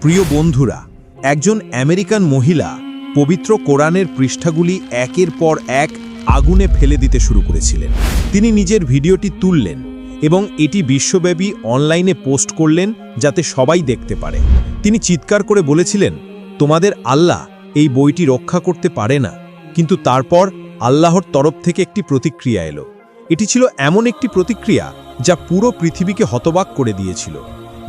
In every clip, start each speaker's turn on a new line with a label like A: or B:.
A: প্রিয় বন্ধুরা, একজন আমেরিকান মহিলা পবিত্র কোরআনের পৃষ্ঠাগুলি একের পর এক আগুনে ফেলে দিতে শুরু করেছিলেন। তিনি নিজের ভিডিওটি তুললেন এবং এটি বিশ্বব্যাপী অনলাইনে পোস্ট করলেন যাতে সবাই দেখতে পারে। তিনি চিৎকার করে বলেছিলেন, তোমাদের আল্লাহ এই বইটি রক্ষা করতে পারে না। কিন্তু তারপর আল্লাহর তরফ থেকে একটি প্রতিক্রিয়া এলো। এটি ছিল এমন একটি প্রতিক্রিয়া যা পুরো পৃথিবীকে হতবাক করে দিয়েছিল।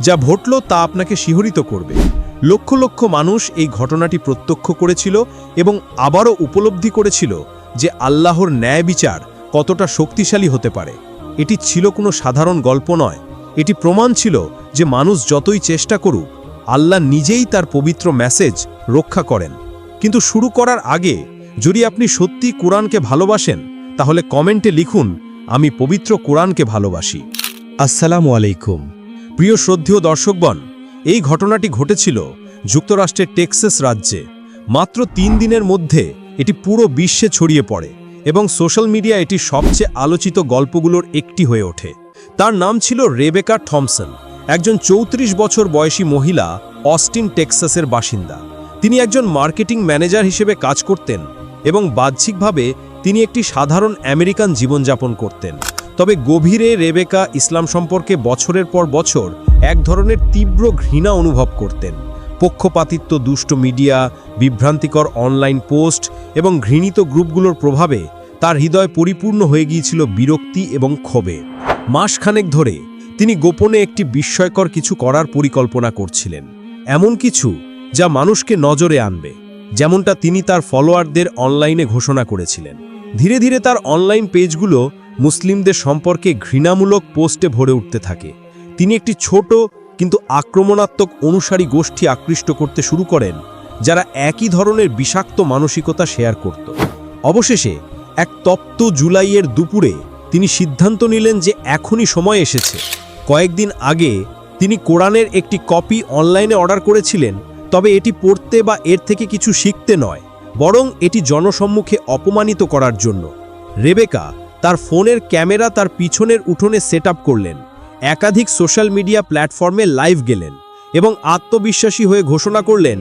A: যা ঘটল তা আপনাকে শিহরিত করবে। লক্ষ লক্ষ মানুষ এই ঘটনাটি প্রত্যক্ষ করেছিল এবং আবারও উপলব্ধি করেছিল যে আল্লাহর ন্যায় বিচার কতটা শক্তিশালী হতে পারে। এটি ছিল কোনো সাধারণ গল্প নয়। এটি প্রমাণ ছিল যে মানুষ যতই চেষ্টা করুক, আল্লাহ নিজেই তার পবিত্র মেসেজ রক্ষা করেন। কিন্তু শুরু করার আগে যদি আপনি সত্যি কোরআনকে ভালোবাসেন, তাহলে কমেন্টে লিখুন, আমি পবিত্র কোরআনকে ভালোবাসি। আসসালামু আলাইকুম। প্রিয় শ্রদ্ধেয় দর্শকগণ, এই ঘটনাটি ঘটেছিল যুক্তরাষ্ট্রের টেক্সাস রাজ্যে। মাত্র তিন দিনের মধ্যে এটি পুরো বিশ্বে ছড়িয়ে পড়ে এবং সোশ্যাল মিডিয়া এটি সবচেয়ে আলোচিত গল্পগুলোর একটি হয়ে ওঠে। তার নাম ছিল রেবেকা থমসন, একজন চৌত্রিশ বছর বয়সী মহিলা, অস্টিন, টেক্সাসের বাসিন্দা। তিনি একজন মার্কেটিং ম্যানেজার হিসেবে কাজ করতেন এবং বাহ্যিকভাবে তিনি একটি সাধারণ আমেরিকান জীবনযাপন করতেন। তবে গভীরে রেবেকা ইসলাম সম্পর্কে বছরের পর বছর এক ধরনের তীব্র ঘৃণা অনুভব করতেন। পক্ষপাতিত্ব, দুষ্ট মিডিয়া, বিভ্রান্তিকর অনলাইন পোস্ট এবং ঘৃণিত গ্রুপগুলোর প্রভাবে তার হৃদয় পরিপূর্ণ হয়ে গিয়েছিল বিরক্তি এবং ক্ষোভে। মাসখানেক ধরে তিনি গোপনে একটি বিস্ময়কর কিছু করার পরিকল্পনা করছিলেন। এমন কিছু যা মানুষকে নজরে আনবে, যেমনটা তিনি তার ফলোয়ারদের অনলাইনে ঘোষণা করেছিলেন। ধীরে ধীরে তার অনলাইন পেজগুলো মুসলিমদের সম্পর্কে ঘৃণামূলক পোস্টে ভরে উঠতে থাকে। তিনি একটি ছোট কিন্তু আক্রমণাত্মক অনুসারী গোষ্ঠী আকৃষ্ট করতে শুরু করেন, যারা একই ধরনের বিষাক্ত মানসিকতা শেয়ার করত। অবশেষে, এক তপ্ত জুলাইয়ের দুপুরে তিনি সিদ্ধান্ত নিলেন যে এখনই সময় এসেছে। কয়েকদিন আগে তিনি কোরআনের একটি কপি অনলাইনে অর্ডার করেছিলেন, তবে এটি পড়তে বা এর থেকে কিছু শিখতে নয়, বরং এটি জনসম্মুখে অপমানিত করার জন্য। রেবেকা তার ফোনের ক্যামেরা তার পিছনের উঠোনে সেট করলেন। একাধিক সোশ্যাল মিডিয়া প্ল্যাটফর্মে লাইভ গেলেন এবং আত্মবিশ্বাসী হয়ে ঘোষণা করলেন,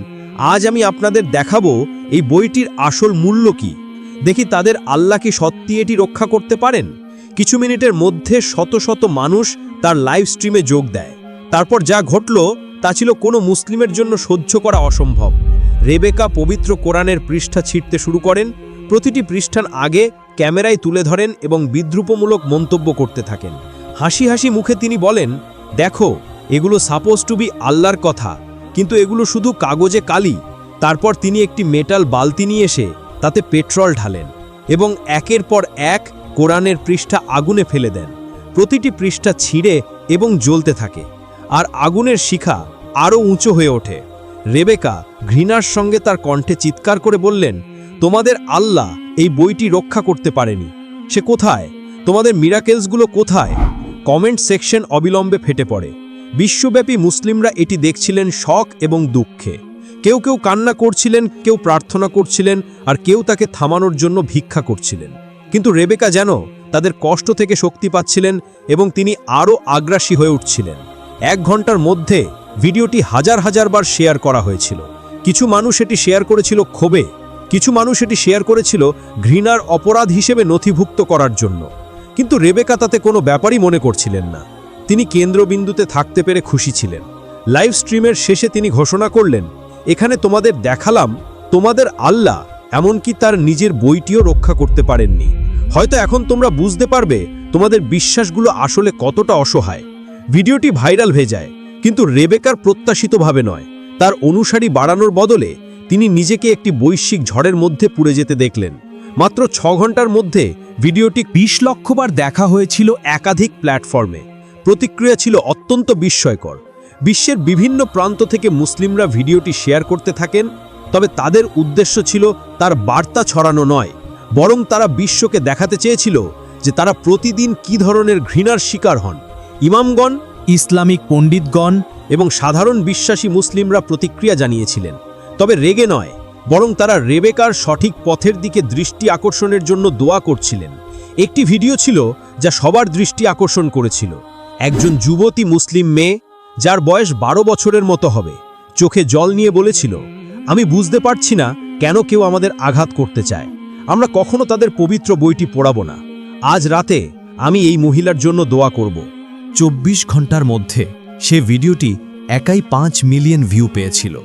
A: আজ আমি আপনাদের দেখাবো এই বইটির আসল মূল্য কি। দেখি তাদের আল্লাহ কি সত্যি এটি রক্ষা করতে পারেন? কিছু মিনিটের মধ্যে শত শত মানুষ তার লাইভ স্ট্রিমে যোগ দেয়। তারপর যা ঘটল, তা ছিল কোনো মুসলিমের জন্য সহ্য করা অসম্ভব। রেবেকা পবিত্র কোরআনের পৃষ্ঠা ছিঁড়তে শুরু করেন। প্রতিটি পৃষ্ঠার আগে ক্যামেরায় তুলে ধরেন এবং বিদ্রুপমূলক মন্তব্য করতে থাকেন। হাসি হাসি মুখে তিনি বলেন, দেখো, এগুলো সাপোজ টু বি আল্লাহর কথা, কিন্তু এগুলো শুধু কাগজে কালি। তারপর তিনি একটি মেটাল বালতি নিয়ে এসে তাতে পেট্রোল ঢালেন এবং একের পর এক কোরআনের পৃষ্ঠা আগুনে ফেলে দেন। প্রতিটি পৃষ্ঠা ছিঁড়ে এবং জ্বলতে থাকে, আর আগুনের শিখা আরও উঁচু হয়ে ওঠে। রেবেকা ঘৃণার সঙ্গে তার কণ্ঠে চিৎকার করে বললেন, তোমাদের আল্লাহ এই বইটি রক্ষা করতে পারেনি। সে কোথায়? তোমাদের মিরাকেলসগুলো কোথায়? কমেন্ট সেকশন অবিলম্বে ফেটে পড়ে। বিশ্বব্যাপী মুসলিমরা এটি দেখছিলেন শখ এবং দুঃখে। কেউ কেউ কান্না করছিলেন, কেউ প্রার্থনা করছিলেন, আর কেউ তাকে থামানোর জন্য ভিক্ষা করছিলেন। কিন্তু রেবেকা যেন তাদের কষ্ট থেকে শক্তি পাচ্ছিলেন এবং তিনি আরও আগ্রাসী হয়ে উঠছিলেন। এক ঘণ্টার মধ্যে ভিডিওটি হাজার হাজার বার শেয়ার করা হয়েছিল। কিছু মানুষ এটি শেয়ার করেছিল ক্ষোভে। কিছু মানুষ এটি শেয়ার করেছিল ঘৃণার অপরাধ হিসেবে নথিভুক্ত করার জন্য। কিন্তু রেবেকা তাতে কোনো ব্যাপারই মনে করছিলেন না। তিনি কেন্দ্রবিন্দুতে থাকতে পেরে খুশি ছিলেন। লাইভ স্ট্রিমের শেষে তিনি ঘোষণা করলেন, এখানে তোমাদের দেখালাম, তোমাদের আল্লাহ এমনকি তার নিজের বইটিও রক্ষা করতে পারেননি। হয়তো এখন তোমরা বুঝতে পারবে তোমাদের বিশ্বাসগুলো আসলে কতটা অসহায়। ভিডিওটি ভাইরাল হয়ে যায়, কিন্তু রেবেকার প্রত্যাশিতভাবে নয়। তার অনুসারী বাড়ানোর বদলে তিনি নিজেকে একটি বৈশ্বিক ঝড়ের মধ্যে পুড়ে যেতে দেখলেন। মাত্র ছ ঘণ্টার মধ্যে ভিডিওটি বিশ লক্ষবার দেখা হয়েছিল একাধিক প্ল্যাটফর্মে। প্রতিক্রিয়া ছিল অত্যন্ত বিস্ময়কর। বিশ্বের বিভিন্ন প্রান্ত থেকে মুসলিমরা ভিডিওটি শেয়ার করতে থাকেন, তবে তাদের উদ্দেশ্য ছিল তার বার্তা ছড়ানো নয়, বরং তারা বিশ্বকে দেখাতে চেয়েছিল যে তারা প্রতিদিন কী ধরনের ঘৃণার শিকার হন। ইমামগণ, ইসলামিক পণ্ডিতগণ এবং সাধারণ বিশ্বাসী মুসলিমরা প্রতিক্রিয়া জানিয়েছিলেন। তবে রেগে নয়, বরং তারা রেবেকার সঠিক পথের দিকে দৃষ্টি আকর্ষণের জন্য দোয়া করছিলেন। একটি ভিডিও ছিল যা সবার দৃষ্টি আকর্ষণ করেছিল। একজন যুবতী মুসলিম মেয়ে, যার বয়স বারো বছরের মতো হবে, চোখে জল নিয়ে বলেছিল, আমি বুঝতে পারছি না কেন কেউ আমাদের আঘাত করতে চায়। আমরা কখনো তাদের পবিত্র বইটি পড়াবো না। আজ রাতে আমি এই মহিলার জন্য দোয়া করব।
B: চব্বিশ ঘণ্টার মধ্যে সে ভিডিওটি একাই পাঁচ মিলিয়ন ভিউ পেয়েছিল।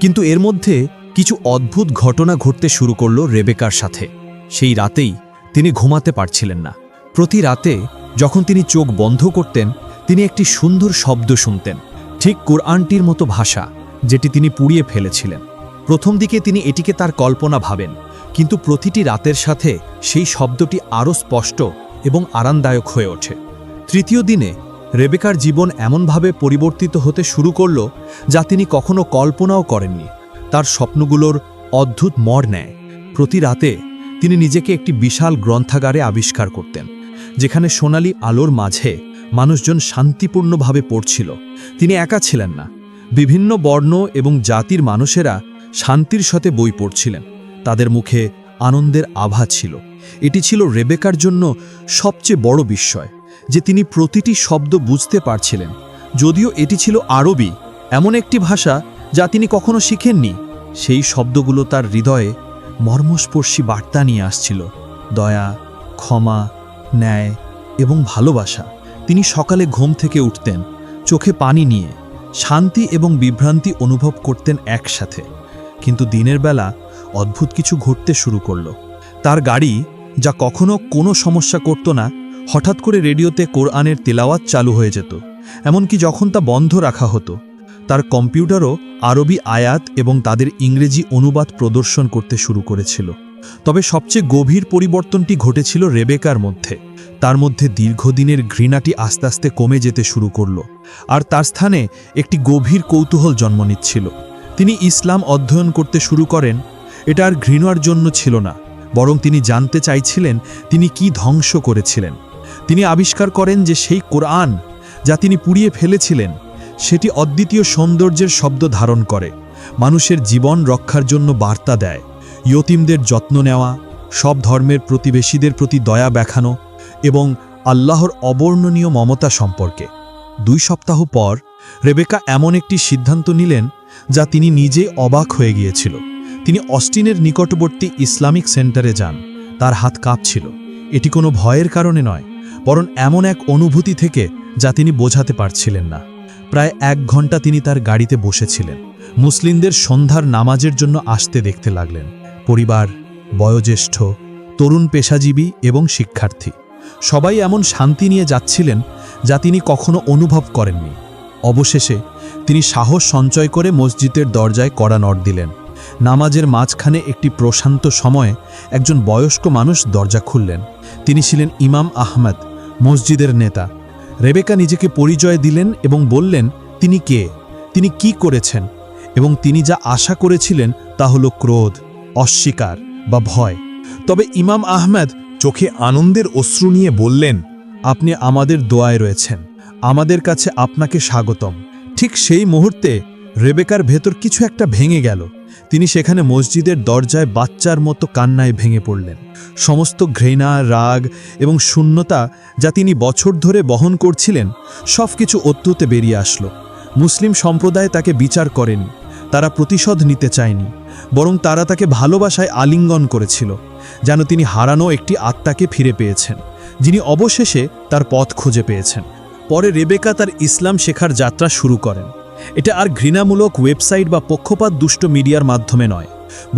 B: কিন্তু এর মধ্যে কিছু অদ্ভুত ঘটনা ঘটতে শুরু করল রেবেকার সাথে। সেই রাতেই তিনি ঘুমাতে পারছিলেন না। প্রতি রাতে যখন তিনি চোখ বন্ধ করতেন, তিনি একটি সুন্দর শব্দ শুনতেন, ঠিক কোরআনটির মতো ভাষা, যেটি তিনি পুড়িয়ে ফেলেছিলেন। প্রথম দিকে তিনি এটিকে তার কল্পনা ভাবেন, কিন্তু প্রতিটি রাতের সাথে সেই শব্দটি আরও স্পষ্ট এবং আরামদায়ক হয়ে ওঠে। তৃতীয় দিনে রেবেকার জীবন এমনভাবে পরিবর্তিত হতে শুরু করল যা তিনি কখনো কল্পনাও করেননি। তার স্বপ্নগুলোর অদ্ভুত মর নেয়। প্রতি রাতে তিনি নিজেকে একটি বিশাল গ্রন্থাগারে আবিষ্কার করতেন, যেখানে সোনালি আলোর মাঝে মানুষজন শান্তিপূর্ণভাবে পড়ছিল। তিনি একা ছিলেন না। বিভিন্ন বর্ণ এবং জাতির মানুষেরা শান্তির সাথে বই পড়ছিলেন। তাদের মুখে আনন্দের আভা ছিল। এটি ছিল রেবেকার জন্য সবচেয়ে বড় বিস্ময়। যে তিনি প্রতিটি শব্দ বুঝতে পারছিলেন, যদিও এটি ছিল আরবি, এমন একটি ভাষা যা তিনি কখনো শিখেননি। সেই শব্দগুলো তার হৃদয়ে মর্মস্পর্শী বার্তা নিয়ে আসছিল, দয়া, ক্ষমা, ন্যায় এবং ভালোবাসা। তিনি সকালে ঘুম থেকে উঠতেন, চোখে পানি নিয়ে শান্তি এবং বিভ্রান্তি অনুভব করতেন একসাথে। কিন্তু দিনের বেলা অদ্ভুত কিছু ঘটতে শুরু করল। তার গাড়ি, যা কখনো কোনো সমস্যা করত না হঠাৎ করে রেডিওতে কোরআনের তেলাওয়াত চালু হয়ে যেত, এমনকি যখন তা বন্ধ রাখা হতো, তার কম্পিউটারও আরবি আয়াত এবং তাদের ইংরেজি অনুবাদ প্রদর্শন করতে শুরু করেছিল। তবে সবচেয়ে গভীর পরিবর্তনটি ঘটেছিল রেবেকার মধ্যে। তার মধ্যে দীর্ঘদিনের ঘৃণাটি আস্তে আস্তে কমে যেতে শুরু করল, আর তার স্থানে একটি গভীর কৌতূহল জন্ম নিচ্ছিল। তিনি ইসলাম অধ্যয়ন করতে শুরু করেন, এটা আর ঘৃণার জন্য ছিল না, বরং তিনি জানতে চাইছিলেন তিনি কি ধ্বংস করেছিলেন। তিনি আবিষ্কার করেন যে সেই কোরআন যা তিনি পুড়িয়ে ফেলেছিলেন, সেটি অদ্বিতীয় সৌন্দর্যের শব্দ ধারণ করে, মানুষের জীবন রক্ষার জন্য বার্তা দেয়, ইয়তিমদের যত্ন নেওয়া, সব ধর্মের প্রতিবেশীদের প্রতি দয়া দেখানো এবং আল্লাহর অবর্ণনীয় মমতা সম্পর্কে। দুই সপ্তাহ পর রেবেকা এমন একটি সিদ্ধান্ত নিলেন যা তিনি নিজে অবাক হয়ে গিয়েছিল। তিনি অস্টিনের নিকটবর্তী ইসলামিক সেন্টারে যান, তার হাত কাঁপছিল। এটি কোনো ভয়ের কারণে নয় বরং এমন এক অনুভূতি থেকে যা তিনি বোঝাতে পারছিলেন না। প্রায় এক ঘণ্টা তিনি তার গাড়িতে বসেছিলেন। মুসলিমদের সন্ধ্যার নামাজের জন্য আসতে দেখতে লাগলেন। পরিবার, বয়োজ্যেষ্ঠ, তরুণ পেশাজীবী এবং শিক্ষার্থী। সবাই এমন শান্তি নিয়ে যাচ্ছিলেন যা তিনি কখনো অনুভব করেননি। অবশেষে তিনি সাহস সঞ্চয় করে মসজিদের দরজায় কড়া নট দিলেন। নামাজের মাঝখানে একটি প্রশান্ত সময়ে একজন বয়স্ক মানুষ দরজা খুললেন। তিনি ছিলেন ইমাম আহমদ মসজিদের নেতা। রেবেকা নিজেকে পরিচয় দিলেন এবং বললেন, তিনি কে? তিনি কি করেছেন? এবং তিনি যা আশা করেছিলেন তা হল ক্রোধ, অস্বীকার বা ভয়। তবে ইমাম আহমেদ চোখে আনন্দের অশ্রু নিয়ে বললেন, আপনি আমাদের দোয়ায় রয়েছেন। আমাদের কাছে আপনাকে স্বাগতম। ঠিক সেই মুহূর্তে রেবেকার ভেতর কিছু একটা ভেঙে গেল। তিনি সেখানে মসজিদের দরজায় বাচ্চার মতো কান্নায় ভেঙে পড়লেন। সমস্ত ঘৃণা, রাগ এবং শূন্যতা যা তিনি বছর ধরে বহন করছিলেন সব কিছু অত্যুতে বেরিয়ে আসলো। মুসলিম সম্প্রদায় তাকে বিচার করেনি, তারা প্রতিশোধ নিতে চায়নি, বরং তারা তাকে ভালোবাসায় আলিঙ্গন করেছিল, যেন তিনি হারানো একটি আত্মাকে ফিরে পেয়েছেন, যিনি অবশেষে তার পথ খুঁজে পেয়েছেন। পরে রেবেকা তার ইসলাম শেখার যাত্রা শুরু করেন। এটা আর ঘৃণামূলক ওয়েবসাইট বা পক্ষপাত দুষ্ট মিডিয়ার মাধ্যমে নয়,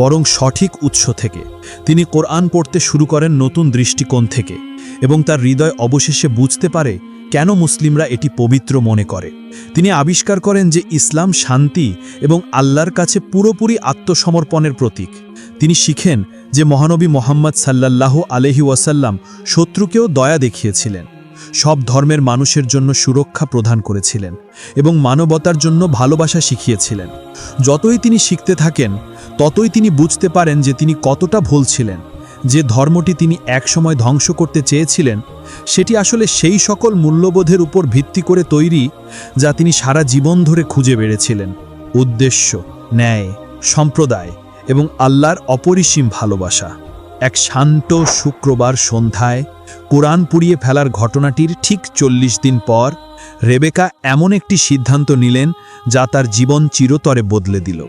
B: বরং সঠিক উৎস থেকে। তিনি কোরআন পড়তে শুরু করেন নতুন দৃষ্টিকোণ থেকে, এবং তার হৃদয় অবশেষে বুঝতে পারে কেন মুসলিমরা এটি পবিত্র মনে করে। তিনি আবিষ্কার করেন যে ইসলাম শান্তি এবং আল্লাহর কাছে পুরোপুরি আত্মসমর্পণের প্রতীক। তিনি শিখেন যে মহানবী মোহাম্মদ সাল্লাল্লাহু আলহি ওয়াসাল্লাম শত্রুকেও দয়া দেখিয়েছিলেন। সব ধর্মের মানুষের জন্য সুরক্ষা প্রদান করেছিলেন এবং মানবতার জন্য ভালোবাসা শিখিয়েছিলেন। যতই তিনি শিখতে থাকেন, ততই তিনি বুঝতে পারেন যে তিনি কতটা ভুল ছিলেন। যে ধর্মটি তিনি একসময় ধ্বংস করতে চেয়েছিলেন, সেটি আসলে সেই সকল মূল্যবোধের উপর ভিত্তি করে তৈরি যা তিনি সারা জীবন ধরে খুঁজে বেড়েছিলেন। উদ্দেশ্য, ন্যায়, সম্প্রদায় এবং আল্লাহর অপরিসীম ভালোবাসা। এক শান্ত শুক্রবার সন্ধ্যায় কোরআন পুড়িয়ে ফেলার ঘটনাটির ঠিক চল্লিশ দিন পর
A: রেবেকা এমন একটি সিদ্ধান্ত নিলেন যা তার জীবন চিরতরে বদলে দিল।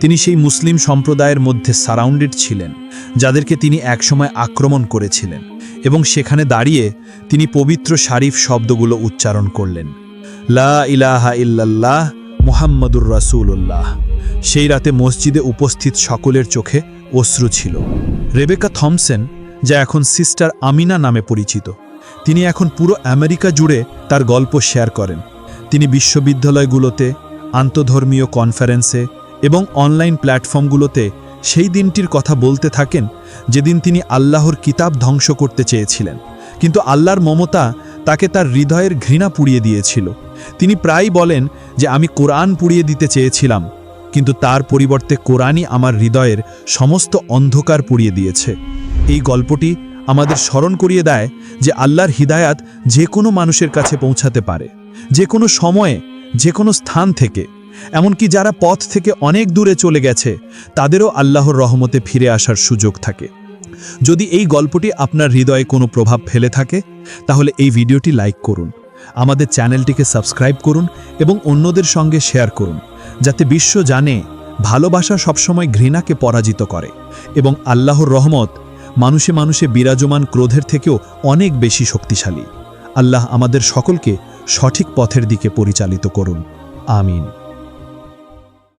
A: তিনি সেই মুসলিম সম্প্রদায়ের মধ্যে সারাউন্ডেড ছিলেন, যাদেরকে তিনি একসময় আক্রমণ করেছিলেন এবং সেখানে দাঁড়িয়ে তিনি পবিত্র শারিফ শব্দগুলো উচ্চারণ করলেন। লা ইলাহা ইল্লাল্লাহ মুহাম্মদুর রাসূলুল্লাহ। সেই রাতে মসজিদে উপস্থিত সকলের চোখে অশ্রু ছিল। রেবেকা থমসেন, যা এখন সিস্টার আমিনা নামে পরিচিত, তিনি এখন পুরো আমেরিকা জুড়ে তার গল্প শেয়ার করেন। তিনি বিশ্ববিদ্যালয়গুলোতে, আন্তধর্মীয় কনফারেন্সে এবং অনলাইন প্ল্যাটফর্মগুলোতে সেই দিনটির কথা বলতে থাকেন যেদিন তিনি আল্লাহর কিতাব ধ্বংস করতে চেয়েছিলেন। কিন্তু আল্লাহর মমতা তাকে তার হৃদয়ের ঘৃণা পুড়িয়ে দিয়েছিল। তিনি প্রায় বলেন যে, আমি কোরআন পুড়িয়ে দিতে চেয়েছিলাম কিন্তু তার পরিবর্তে কোরআনই আমার হৃদয়ের সমস্ত অন্ধকার পুড়িয়ে দিয়েছে। এই গল্পটি আমাদের স্মরণ করিয়ে দেয় যে আল্লাহর হিদায়াত যে কোনো মানুষের কাছে পৌঁছাতে পারে, যে কোনো সময়ে, যে কোনো স্থান থেকে। এমনকি যারা পথ থেকে অনেক দূরে চলে গেছে, তাদেরও আল্লাহর রহমতে ফিরে আসার সুযোগ থাকে। যদি এই গল্পটি আপনার হৃদয়ে কোনো প্রভাব ফেলে থাকে, তাহলে এই ভিডিওটি লাইক করুন। আমাদের চ্যানেলটিকে সাবস্ক্রাইব করুন এবং অন্যদের সঙ্গে শেয়ার করুন, যাতে বিশ্ব জানে ভালোবাসা সবসময় ঘৃণাকে পরাজিত করে এবং আল্লাহর রহমত মানুষে মানুষে বিরাজমান ক্রোধের থেকেও অনেক বেশি শক্তিশালী। আল্লাহ আমাদের সকলকে সঠিক পথের দিকে পরিচালিত করুন। আমিন।